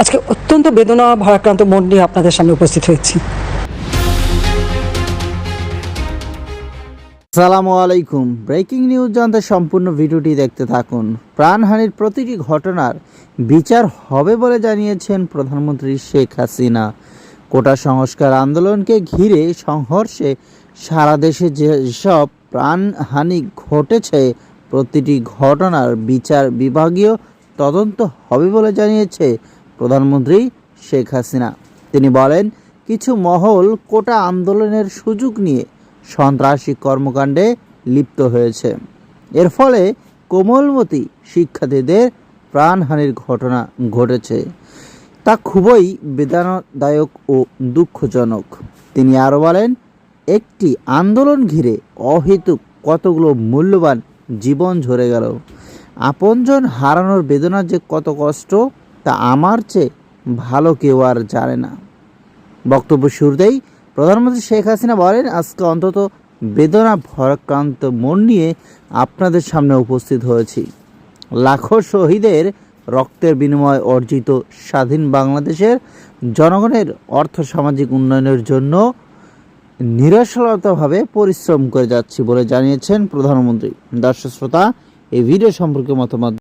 আজকে অত্যন্ত বেদনা ভরাক্রান্ত মন নিয়ে আপনাদের সামনে উপস্থিত হয়েছি। সালামু আলাইকুম। ব্রেকিং নিউজ জানতে সম্পূর্ণ ভিডিওটি দেখতে থাকুন। প্রাণহানির প্রতিটি ঘটনার বিচার হবে বলে জানিয়েছেন প্রধানমন্ত্রী শেখ হাসিনা। কোটা সংস্কার আন্দোলনকে ঘিরে সংঘর্ষে সারা দেশে যেসব প্রাণহানি ঘটেছে, প্রতিটি ঘটনার বিচার বিভাগীয় তদন্ত হবে বলে জানিয়েছে প্রধানমন্ত্রী শেখ হাসিনা। তিনি বলেন, কিছু মহল কোটা আন্দোলনের সুযোগ নিয়ে সন্ত্রাসী কর্মকাণ্ডে লিপ্ত হয়েছে। এর ফলে কোমলমতি শিক্ষার্থীদের প্রাণহানির ঘটনা ঘটেছে। তা খুবই বেদনাদায়ক ও দুঃখজনক। তিনি আরও বলেন, একটি আন্দোলন ঘিরে অহেতুক কতগুলো মূল্যবান জীবন ঝরে গেল। আপনজন হারানোর বেদনা যে কত কষ্ট তা আমার চেয়ে ভালো কেউ আর জানে না। বক্তব্য শুরুতেই প্রধানমন্ত্রী শেখ হাসিনা বলেন, আজকে অন্তত বেদনা ভরাক্রান্ত মন নিয়ে আপনাদের সামনে উপস্থিত হয়েছি। লাখো শহীদের রক্তের বিনিময়ে অর্জিত স্বাধীন বাংলাদেশের জনগণের অর্থ সামাজিক উন্নয়নের জন্য নিরসলতাভাবে পরিশ্রম করে যাচ্ছি বলে জানিয়েছেন প্রধানমন্ত্রী। দর্শক শ্রোতা, এই ভিডিও সম্পর্কে মতামত